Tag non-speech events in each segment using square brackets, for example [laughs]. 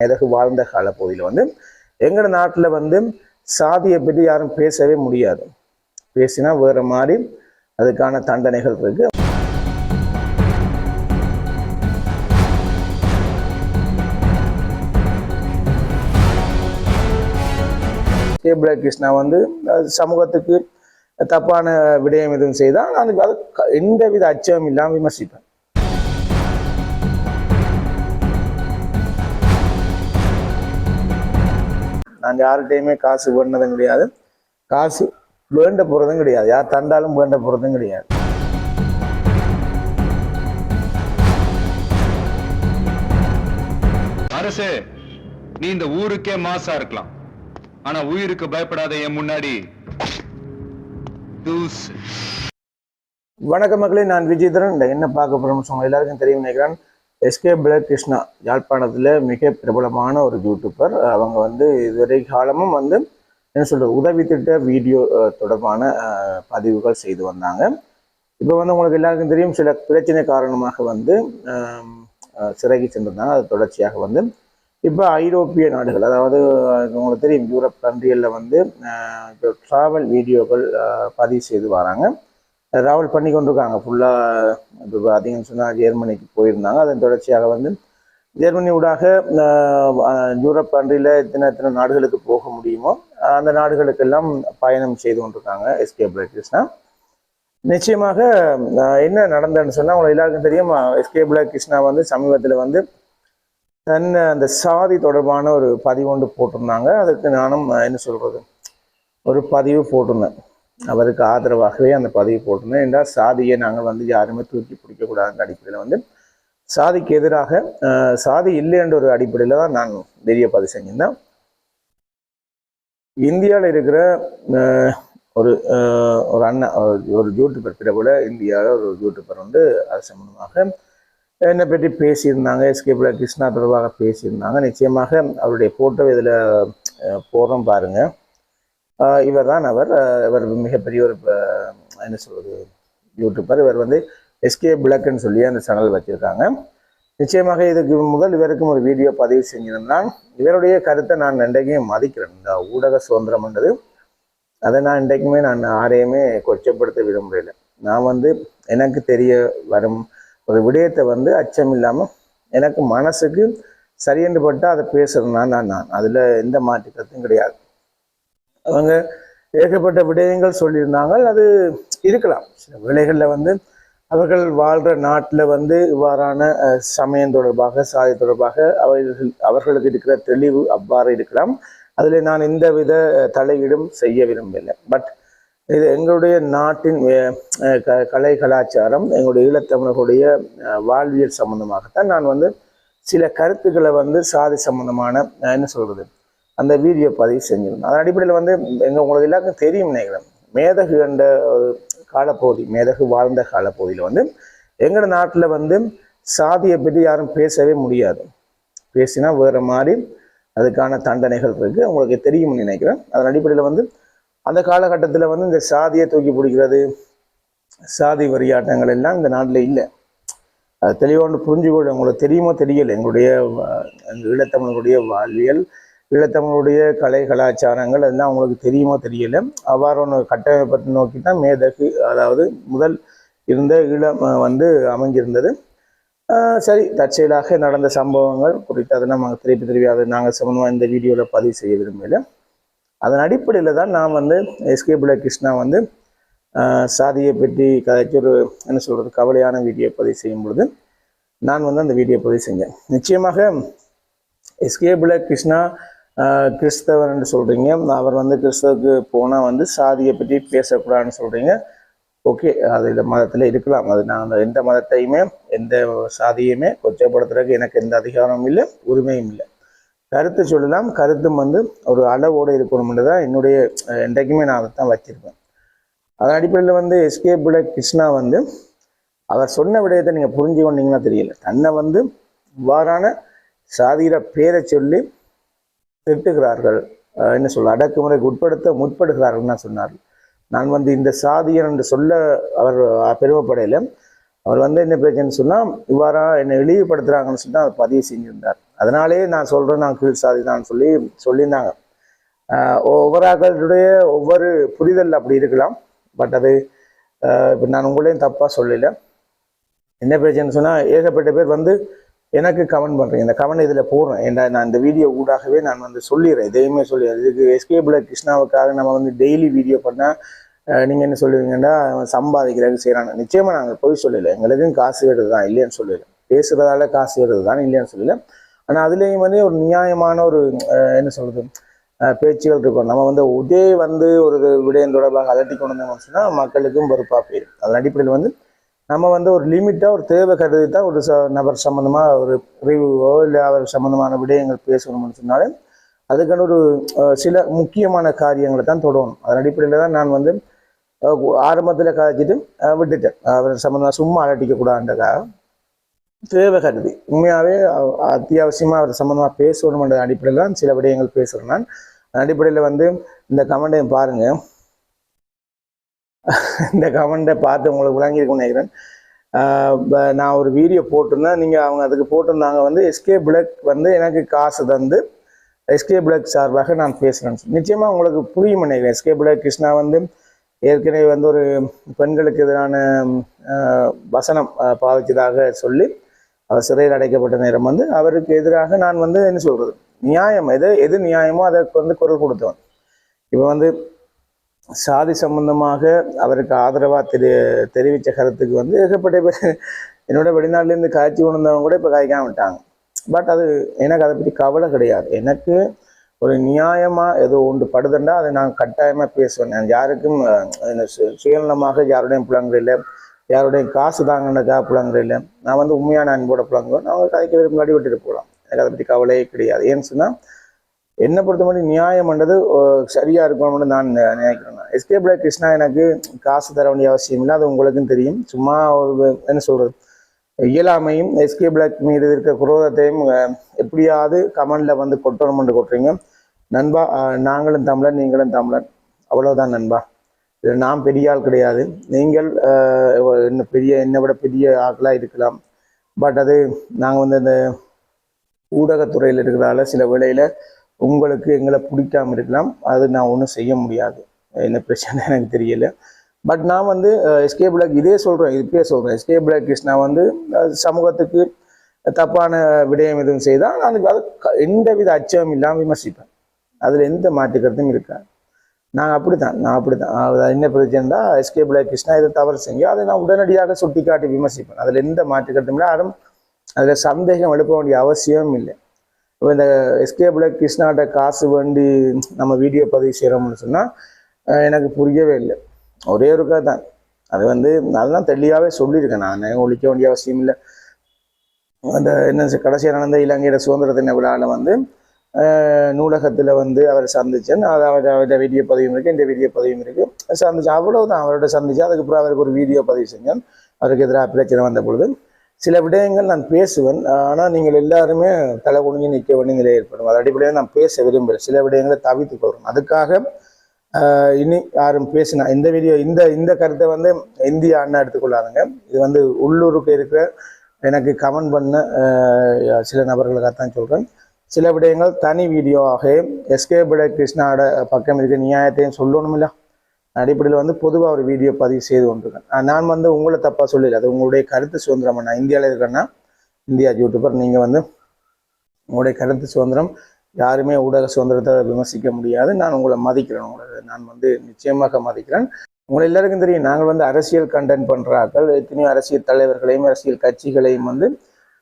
எதகு வாழ்ந்த கால பகுதியில் வந்து எங்கள் நாட்டில் வந்து சாதியை பற்றி யாரும் பேசவே முடியாது. பேசினா வேறு மாதிரி அதுக்கான தண்டனைகள் இருக்கு. கேபிள கிருஷ்ணா வந்து சமூகத்துக்கு தப்பான விடயம் எதுவும் செய்தால் நான் அது க- எந்தவித அச்சமும் இல்லாமல் விமர்சிப்பேன் நான் யார்கிட்டையுமே காசு வேண்டதும் கிடையாது. காசு வேண்ட போகிறதும் கிடையாது. யார் தந்தாலும் வேண்ட போகிறதும் கிடையாது. அரசே நீ இந்த ஊருக்கே மாசா இருக்கலாம். ஆனா உயிருக்கு பயப்படாத என் முன்னாடி தூசு. வணக்கம் மக்களே நான் விஜயதரன் என்ன பார்க்க போகிறோம்னு சொன்ன எல்லாருக்கும் தெரியும் நினைக்கிறேன். எஸ்கே பிலகிருஷ்ணா கிருஷ்ணா யாழ்ப்பாணத்தில் மிக பிரபலமான ஒரு யூடியூபர் அவங்க வந்து இதுவரை காலமும் வந்து என்ன சொல்கிறது உதவி திட்ட வீடியோ தொடர்பான பதிவுகள் செய்து வந்தாங்க. இப்போ வந்து உங்களுக்கு எல்லாருக்கும் தெரியும் சில பிரச்சனை காரணமாக வந்து ஆம், சிறைக்கு சென்றிருந்தாங்க. அது தொடர்ச்சியாக வந்து இப்போ ஐரோப்பிய நாடுகள் அதாவது உங்களுக்கு தெரியும் யூரோப் கண்ட்ரிகளில் வந்து இப்போ ட்ராவல் வீடியோக்கள் பதிவு செய்து வராங்க. ட்ராவல் பண்ணி கொண்டிருக்காங்க. ஃபுல்லாக இப்போ பார்த்தீங்கன்னு சொன்னால் ஜெர்மனிக்கு போயிருந்தாங்க. அதன் தொடர்ச்சியாக வந்து ஜெர்மனி ஊடாக யூரோப் கண்ட்ரியில் எத்தனை எத்தனை நாடுகளுக்கு போக முடியுமோ அந்த நாடுகளுக்கெல்லாம் பயணம் செய்து கொண்டிருக்காங்க எஸ்கே கிருஷ்ணா நிச்சயமாக என்ன நடந்ததுன்னு சொன்னால் உங்களுக்கு எல்லாருக்கும் தெரியும் எஸ்கே கிருஷ்ணா வந்து சமீபத்தில் வந்து தன் அந்த சாதி தொடர்பான ஒரு பதிவு ஒன்று போட்டிருந்தாங்க. அதுக்கு நானும் என்ன சொல்கிறது ஒரு பதிவு போட்டிருந்தேன். அவருக்கு ஆதரவாகவே அந்த பதவி போட்டிருந்தேன். என்றால் சாதியை நாங்கள் வந்து யாருமே தூக்கி பிடிக்கக்கூடாதுன்ற அடிப்படையில் வந்து சாதிக்கு எதிராக அஹ், சாதி இல்லைன்ற ஒரு அடிப்படையில் தான் நான் பெரிய பதிவு செஞ்சிருந்தேன். இந்தியாவில் இருக்கிற அஹ், ஒரு ஒரு அண்ணன் ஒரு- யூடியூபர் பிரபல இந்தியாவில் ஒரு யூடியூபர் வந்து அது சம்பந்தமாக என்னை பற்றி பேசியிருந்தாங்க. எஸ்கேபில் கிருஷ்ணா தொடர்பாக பேசியிருந்தாங்க. நிச்சயமாக அவருடைய ஃபோட்டோ இதில் போடுறோம் பாருங்க. இவர் தான் அவர். இவர் மிகப்பெரிய ஒரு என்ன சொல்வது யூடியூப்பர் இவர் வந்து எஸ்கே பிளக்குன்னு சொல்லி அந்த சேனல் வச்சுருக்காங்க. நிச்சயமாக இதுக்கு முதல் இவருக்கும் ஒரு வீடியோ பதிவு செஞ்சிருந்தான். இவருடைய கருத்தை நான் இன்றைக்கும் மதிக்கிறேன். இந்த ஊடக சுதந்திரம்ன்றது அதை நான் இன்றைக்குமே நான் யாரையுமே கொச்சப்படுத்த விரும்புகிறேன் நான் வந்து எனக்கு தெரிய வரும் ஒரு விடயத்தை வந்து அச்சம் இல்லாமல் எனக்கு மனசுக்கு சரியென்று பட்டால் அதை பேசுகிறேன்னா நான் நான். அதில் எந்த மாற்று கருத்தும் கிடையாது. அவங்க ஏகப்பட்ட விடயங்கள் சொல்லியிருந்தாங்க. அது இருக்கலாம். சில வேலைகளில் வந்து அவர்கள் வாழ்கிற நாட்டில் வந்து இவ்வாறான சமயம் தொடர்பாக சாதி தொடர்பாக அவர்கள் அவர்களுக்கு இருக்கிற தெளிவு அவ்வாறு இருக்கலாம். அதில் நான் எந்த வித தலையீடும் செய்ய விரும்பவில்லை பட் இது எங்களுடைய நாட்டின் க கலை கலாச்சாரம் எங்களுடைய ஈழத்தமிழர்களுடைய வாழ்வியல் சம்பந்தமாகத்தான் நான் வந்து சில கருத்துக்களை வந்து சாதி சம்பந்தமான என்ன சொல்கிறது அந்த வீடியோ பதிவு செஞ்சிருந்தோம். அதன் அடிப்படையில் வந்து எங்கள் உங்களுக்கு எல்லாருக்கும் தெரியும் நினைக்கிறேன். மேதகு என்ற ஒரு காலப்பகுதி மேதகு வாழ்ந்த காலப்பகுதியில் வந்து எங்கள் நாட்டில் வந்து சாதியை பற்றி யாரும் பேசவே முடியாது. பேசினா வேறு மாதிரி அதுக்கான தண்டனைகள் இருக்குது உங்களுக்கு தெரியும்னு நினைக்கிறேன். அதன் அடிப்படையில் வந்து அந்த காலகட்டத்தில் வந்து இந்த சாதியை தூக்கி பிடிக்கிறது சாதி வரியாட்டங்கள் எல்லாம் இந்த நாட்டில் இல்லை. அது தெளிவாக புரிஞ்சுக்கொள்ள உங்களுக்கு தெரியுமோ தெரியல. எங்களுடைய எங்கள் ஈழத்தமிழர்களுடைய வாழ்வியல் ஈழத்தமிழுடைய கலை கலாச்சாரங்கள் எல்லாம் அவங்களுக்கு தெரியுமோ தெரியல. அவ்வாறு கட்டமைப்பத்தை நோக்கி தான் மேதகு அதாவது முதல் இருந்த ஈழம் வந்து அமைஞ்சிருந்தது சரி தற்செயலாக நடந்த சம்பவங்கள் குறித்து அதை நம்ம திருப்பி திருப்பி அதை நாங்கள் சம்பந்தமாக இந்த வீடியோவில் பதிவு செய்ய விரும்பல. அதன் அடிப்படையில் தான் நான் வந்து எஸ்கே பிள்ளை கிருஷ்ணா வந்து சாதியை பற்றி கதைக்கு ஒரு என்ன சொல்கிறது கவலையான வீடியோ பதிவு செய்யும் பொழுது நான் வந்து அந்த வீடியோ பதிவு செஞ்சேன். நிச்சயமாக எஸ்கே பிள்ளை கிருஷ்ணா கிறிஸ்தவர்னு சொல்கிறீங்க அவர் வந்து கிறிஸ்தவுக்கு போனால் வந்து சாதியை பற்றி பேசக்கூடாதுன்னு சொல்கிறீங்க ஓகே அதில் மதத்தில் இருக்கலாம். அது நான் எந்த மதத்தையுமே எந்த சாதியுமே கொச்சப்படுத்துறதுக்கு எனக்கு எந்த அதிகாரமும் இல்லை உரிமையும் இல்லை. கருத்து சொல்லலாம். கருத்தும் வந்து ஒரு அளவோடு இருக்கணும்னு தான் என்னுடைய என்றைக்குமே நான் அதை தான் வச்சிருப்பேன். அதன் அடிப்படையில் வந்து எஸ்கே பிள்ளை கிருஷ்ணா வந்து அவர் சொன்ன விடயத்தை நீங்கள் புரிஞ்சு கொண்டீங்கன்னா தெரியல. தன்னை வந்து இவ்வாறான சாதிர பேரை சொல்லி திட்டுகிறார்கள். அஹ் என்ன சொல்ல அடக்குமுறைக்கு உட்படுத்த முற்படுகிறார்கள்னு சொன்னார். நான் வந்து இந்த சாதியன் என்று சொல்ல அவர் பெருமைப்படையில. அவர் வந்து என்ன பிரச்சனை சொன்னால் இவ்வாறா என்னை இழிவுபடுத்துகிறாங்கன்னு சொன்னால் அவர் பதிவு செஞ்சிருந்தார். அதனாலே நான் சொல்கிறேன் நான் கீழ் சாதி தான் சொல்லி சொல்லியிருந்தாங்க. ஆஹ் ஒவ்வொரு ஆக்களுடைய ஒவ்வொரு புரிதல் அப்படி இருக்கலாம். பட் அது இப்போ நான் உங்களையும் தப்பாக சொல்லலை. என்ன பிரச்சனை சொன்னால் ஏகப்பட்ட பேர் வந்து எனக்கு கமெண்ட் பண்ணுறீங்க இந்த கமெண்ட் இதில் போடுறேன். ஏன்டா நான் இந்த வீடியோ ஊடாகவே நான் வந்து சொல்லிடுறேன். இதையுமே சொல்லிடுறேன். இதுக்கு எஸ்கேபிள் கிருஷ்ணாவுக்காக நம்ம வந்து டெய்லி வீடியோ பண்ணால் நீங்கள் என்ன சொல்லுவீங்கன்னா அவன் சம்பாதிக்கிறாங்க செய்கிறாங்க நிச்சயமாக நாங்கள் போய் சொல்லலை. எங்களுக்கும் காசு எடுது தான். இல்லைன்னு சொல்லல. பேசுகிறதால காசு எடுது தான். இல்லைன்னு சொல்லலை. ஆனால் அதுலேயும் வந்து ஒரு நியாயமான ஒரு என்ன சொல்கிறது பேச்சுகள் இருக்கும். நம்ம வந்து உதே வந்து ஒரு விடயம் தொடர்பாக அலட்டி கொண்டு வந்தோம்னு சொன்னால் மக்களுக்கும் பொறுப்பாக போயிடும் அதன் அடிப்படையில் வந்து நம்ம வந்து ஒரு லிமிட்டாக ஒரு தேவை கருதி தான் ஒரு ச நபர் சம்மந்தமாக ஒரு ரிவ்யூவோ இல்லை அவர் சம்மந்தமான விடயங்கள் பேசணும்னு சொன்னாலே அதுக்கான ஒரு சில முக்கியமான காரியங்களை தான் தொடணும். அதன் அடிப்படையில் தான் நான் வந்து ஆரம்பத்தில் கதைச்சிட்டு விட்டுட்டேன். அவர் சம்மந்தமாக சும்மா அலட்டிக்கக்கூடாதுன்றதுக்கா தேவை கருதி. உண்மையாகவே அத்தியாவசியமாக அவர் சம்மந்தமாக பேசணுமென்ற அடிப்படையில் தான் சில விடயங்கள் பேசுகிறேன் நான். அடிப்படையில் வந்து இந்த கமெண்டையும் பாருங்கள் இந்த கமெண்ட்டை பார்த்து உங்களுக்கு விளங்கியிருக்கும்னு நினைக்கிறேன். நான் ஒரு வீடியோ போட்டிருந்தேன். நீங்கள் அவங்க அதுக்கு போட்டிருந்தாங்க வந்து எஸ்கே பிளக் வந்து எனக்கு காசு தந்து எஸ்கே பிளக் சார்பாக நான் பேசுகிறேன் நிச்சயமாக உங்களுக்கு புரியும் நினைக்கிறேன். எஸ்கே பிளக் கிருஷ்ணா வந்து ஏற்கனவே வந்து ஒரு பெண்களுக்கு எதிரான வசனம் பாதித்ததாக சொல்லி அவர் சிறையில் அடைக்கப்பட்ட நேரம் வந்து அவருக்கு எதிராக நான் வந்து என்ன சொல்கிறது நியாயம். எது எது நியாயமோ அதற்கு வந்து குரல் கொடுத்தவன். இப்போ வந்து சாதி சம்பந்தமாக அவருக்கு ஆதரவாக தெரி தெரிவித்த கருத்துக்கு வந்து ஏகப்பட்ட பேர் என்னோட வெளிநாட்டிலேருந்து காய்ச்சி உணர்ந்தவங்க கூட இப்போ காய்க்காம விட்டாங்க. பட் அது எனக்கு அதை பற்றி கவலை கிடையாது. எனக்கு ஒரு நியாயமாக ஏதோ ஒன்று படுதுண்டா அதை நான் கட்டாயமாக பேசுவேன். நான் யாருக்கும் சு- சுயநலமாக யாருடையும் புலங்குறையில் யாருடைய யாருடையும் காசு தாங்கினக்கா புலங்குறையில் நான் வந்து உண்மையான அன்போட புலங்குவேன் அவங்க கதைக்க விரும்பி விட்டுட்டு போகலாம். எனக்கு அதை பற்றி கவலையே கிடையாது. ஏன்னு சொன்னால் என்னை பொறுத்த மட்டும் நியாயம்ன்றது சரியாக இருக்கணும்னு நான் நி- நினைக்கிறேன். எஸ்கே பிளாக் கிருஷ்ணா எனக்கு காசு தர வேண்டிய அவசியம் இல்லை அது உங்களுக்கும் தெரியும். சும்மா ஒரு என்ன சொல்கிறது இயலாமையும் எஸ்கே பிளாக் மீது இருக்க குரோதத்தையும் எப்படியாவது கமெண்டில் வந்து கொட்டணும்னு கொட்டுறீங்க. நண்பா நாங்களும் தமிழன் நீங்களும் தமிழன் அவ்வளோதான் நண்பா. இது நான் பெரிய ஆள் கிடையாது. நீங்கள் என்ன பெரிய என்னை விட பெரிய ஆட்களாக இருக்கலாம். பட் அது நாங்கள் வந்து இந்த ஊடகத்துறையில் இருக்கிறதால சில வேளையில் உங்களுக்கு எங்களை பிடிக்காம இருக்கலாம். அது நான் ஒன்றும் செய்ய முடியாது. என்ன பிரச்சனை [laughs] எனக்கு தெரியல. பட் நான் வந்து எஸ்கே பிளாக் இதே சொல்கிறேன் இப்பயே சொல்கிறேன் எஸ்கே பிளாக் கிருஷ்ணா வந்து சமூகத்துக்கு தப்பான விடயம் எதுவும் செய்தால் நான் அது எந்த எந்தவித அச்சம் இல்லாமல் விமர்சிப்பேன். அதில் எந்த மாற்று கருத்தும் இருக்காது. நான் அப்படித்தான் நான் அப்படி தான் என்ன பிரச்சனைனா எஸ்கே பிளாக் கிருஷ்ணா இதை தவறு செஞ்சு அதை நான் உடனடியாக சுட்டிக்காட்டி விமர்சிப்பேன். அதில் எந்த மாற்று கருத்தும் இல்லை. யாரும் அதில் சந்தேகம் எழுப்ப வேண்டிய அவசியம் இல்லை. இப்போ இந்த எஸ்கே பிளாக் கிருஷ்ணாட்ட காசு வேண்டி நம்ம வீடியோ பதிவு செய்கிறோம்னு சொன்னால் எனக்கு புரியவே இல்லை. ஒரே ஒருக்கா தான். அது வந்து அதெல்லாம் தெளிவாகவே சொல்லியிருக்கேன் நான். ஒழிக்க வேண்டிய அவசியம் இல்லை. அந்த என்ன கடைசியாக நடந்த இலங்கையோட சுதந்திர தின விழாவில் வந்து நூலகத்தில் வந்து அவரை சந்திச்சேன். அது அவர் அவர்கிட்ட வீடியோ பதிவும் இருக்குது இந்த வீடியோ பதிவும் இருக்குது சந்திச்சேன். அவ்வளோதான் அவரோட சந்திச்சு அதுக்கப்புறம் அவருக்கு ஒரு வீடியோ பதிவு செஞ்சேன். அவருக்கு எதிராக பிரச்சனை வந்த பொழுது சில விடயங்கள் நான் பேசுவேன். ஆனால் நீங்கள் எல்லாருமே தலை குனிஞ்சு நிற்க வேண்டிய நிலை ஏற்படும். அது அடிப்படையில் நான் பேச விரும்புகிறேன் சில விடயங்களை தவித்து கொள்கிறேன் அதுக்காக இனி யாரும் பேசினா இந்த வீடியோ இந்த இந்த கருத்தை வந்து இந்திய அண்ணா எடுத்துக்கொள்ளாதுங்க. இது வந்து உள்ளூருக்கு இருக்கிற எனக்கு கமெண்ட் பண்ண சில சில நபர்களுக்காகத்தான் சொல்கிறேன் சில விடயங்கள் தனி வீடியோவாக எஸ்கே பிட கிருஷ்ணாவோட பக்கம் இருக்க நியாயத்தையும் சொல்லணுமில்ல. அடிப்படையில் வந்து பொதுவாக ஒரு வீடியோ பதிவு செய்து கொண்டிருக்கேன். நான் வந்து உங்களை தப்பாக சொல்லல. அது உங்களுடைய கருத்து சுதந்திரம்? நான் இந்தியாவில் இருக்கேன்னா இந்தியா யூடியூபர் நீங்கள் வந்து உங்களுடைய கருத்து சுதந்திரம் யாருமே ஊடக சுதந்திரத்தை விமர்சிக்க முடியாது. நான் உங்களை மதிக்கிறேன். உங்களை நான் வந்து நிச்சயமாக மதிக்கிறேன். உங்களை எல்லாருக்கும் தெரியும் நாங்கள் வந்து அரசியல் கண்டென்ட் பண்ணுறாக்கள் எத்தனையோ அரசியல் தலைவர்களையும் அரசியல் கட்சிகளையும் வந்து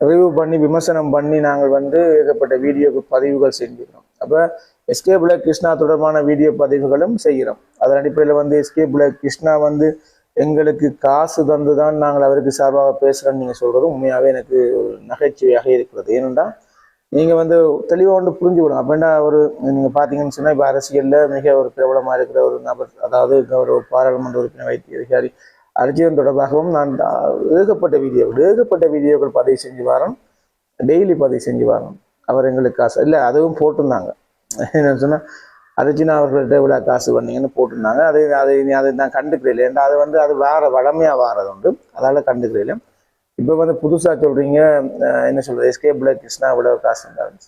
ரிவ்யூ பண்ணி விமர்சனம் பண்ணி நாங்கள் வந்து ஏகப்பட்ட வீடியோ பதிவுகள் செஞ்சுக்கிறோம் அப்போ எஸ்கே புலக் கிருஷ்ணா தொடர்பான வீடியோ பதிவுகளும் செய்கிறோம். அதன் அடிப்படையில் வந்து எஸ்கே புலக் கிருஷ்ணா வந்து எங்களுக்கு காசு தந்து தான் நாங்கள் அவருக்கு சார்பாக பேசுகிறோன்னு நீங்கள் சொல்கிறது உண்மையாகவே எனக்கு ஒரு நகைச்சுவையாக இருக்கிறது. ஏனென்றால் நீங்கள் வந்து தெளிவாக வந்து புரிஞ்சுக்கணும். அப்படின்னா ஒரு நீங்கள் பார்த்தீங்கன்னு சொன்னால் இப்போ அரசியலில் மிக ஒரு பிரபலமாக இருக்கிற ஒரு நபர் அதாவது ஒரு பாராளுமன்ற உறுப்பினர் வைத்திய அதிகாரி அரசியல் தொடர்பாகவும் நான் ஏகப்பட்ட வீடியோக்கள் ஏகப்பட்ட வீடியோக்கள் பதிவு செஞ்சு வரோம். டெய்லி பதிவு செஞ்சு வரோம். அவர் எங்களுக்கு காசு இல்லை அதுவும் போட்டிருந்தாங்க. என்னன்னு சொன்னால் அர்ஜுனா அவர்கள்ட்ட இவ்வளோ காசு பண்ணீங்கன்னு போட்டிருந்தாங்க. அது அதை அதை நான் கண்டுக்கிறேன் ஏன்னா அது வந்து அது வேற வளமையாக வாரது உண்டு அதால் கண்டுக்கிறேன் இப்போ வந்து புதுசாக சொல்கிறீங்க என்ன சொல்கிறது எஸ்கே பிளாக் கிருஷ்ணா காசு இருந்தாங்க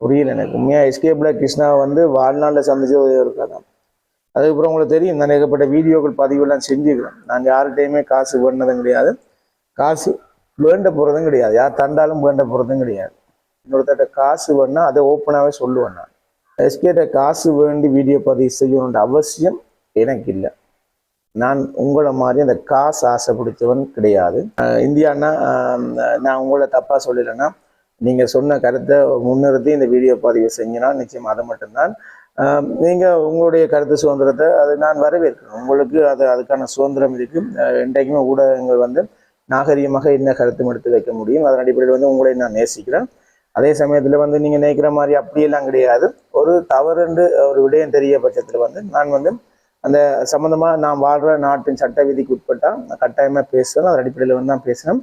புரியல எனக்கு. உண்மையாக எஸ்கே கிருஷ்ணா வந்து வாழ்நாளில் சந்திச்ச ஒரே ஒரு கதை. அதுக்கப்புறம் உங்களுக்கு தெரியும் நான் ஏகப்பட்ட வீடியோக்கள் பதிவெல்லாம் செஞ்சுக்கிறேன். நான் யார்கிட்டையுமே காசு வேண்டதும் கிடையாது. காசு வேண்ட போகிறதும் கிடையாது. யார் தந்தாலும் வேண்ட போகிறதும் கிடையாது. இன்னொருத்தட்ட காசு வேணா அதை ஓப்பனாகவே சொல்லுவேன் நான். எஸ்கேட்ட காசு வேண்டி வீடியோ பதிவு செய்யணுன்ற அவசியம் எனக்கு இல்லை. நான் உங்களை மாதிரி அந்த காசு ஆசை பிடிச்சவன் கிடையாது இந்தியான்னா நான் உங்களை தப்பாக சொல்லலைன்னா நீங்கள் சொன்ன கருத்தை முன்னிறுத்தி இந்த வீடியோ பதிவு செஞ்சினா நிச்சயம் அது மட்டும்தான். நீங்கள் உங்களுடைய கருத்து சுதந்திரத்தை அது நான் வரவேற்கிறேன். உங்களுக்கு அது அதுக்கான சுதந்திரம் இருக்குது என்றைக்குமே இன்றைக்குமே ஊடகங்கள் வந்து நாகரிகமாக என்ன கருத்தும் எடுத்து வைக்க முடியும். அதன் அடிப்படையில் வந்து உங்களை நான் நேசிக்கிறேன். அதே சமயத்தில் வந்து நீங்கள் நினைக்கிற மாதிரி அப்படியெல்லாம் கிடையாது. ஒரு தவறுண்டு ஒரு விடயம் தெரிய பட்சத்தில் வந்து நான் வந்து அந்த சம்மந்தமாக நான் வாழ்கிற நாட்டின் சட்ட விதிக்கு உட்பட்டால் நான் கட்டாயமாக பேசணும் அதன் அடிப்படையில் வந்து தான் பேசணும்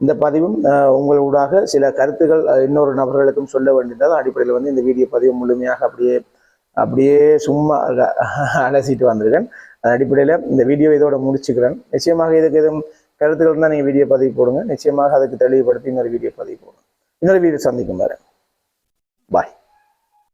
இந்த பதிவும் உங்களூடாக சில கருத்துக்கள் இன்னொரு நபர்களுக்கும் சொல்ல வேண்டியது அடிப்படையில் வந்து இந்த வீடியோ பதிவு முழுமையாக அப்படியே அப்படியே சும்மா அலசிட்டு வந்திருக்கேன். அதன் அடிப்படையில் இந்த வீடியோ இதோட முடிச்சுக்கிறேன். நிச்சயமாக இதுக்கு எதுவும் கருத்துக்கள் இருந்தால் நீங்கள் வீடியோ பதிவு போடுங்க. நிச்சயமாக அதுக்கு தெளிவுபடுத்தி இன்னொரு வீடியோ பதிவு போடுங்க இன்னொரு வீடியோ சந்திக்கும் பாரு பாய்.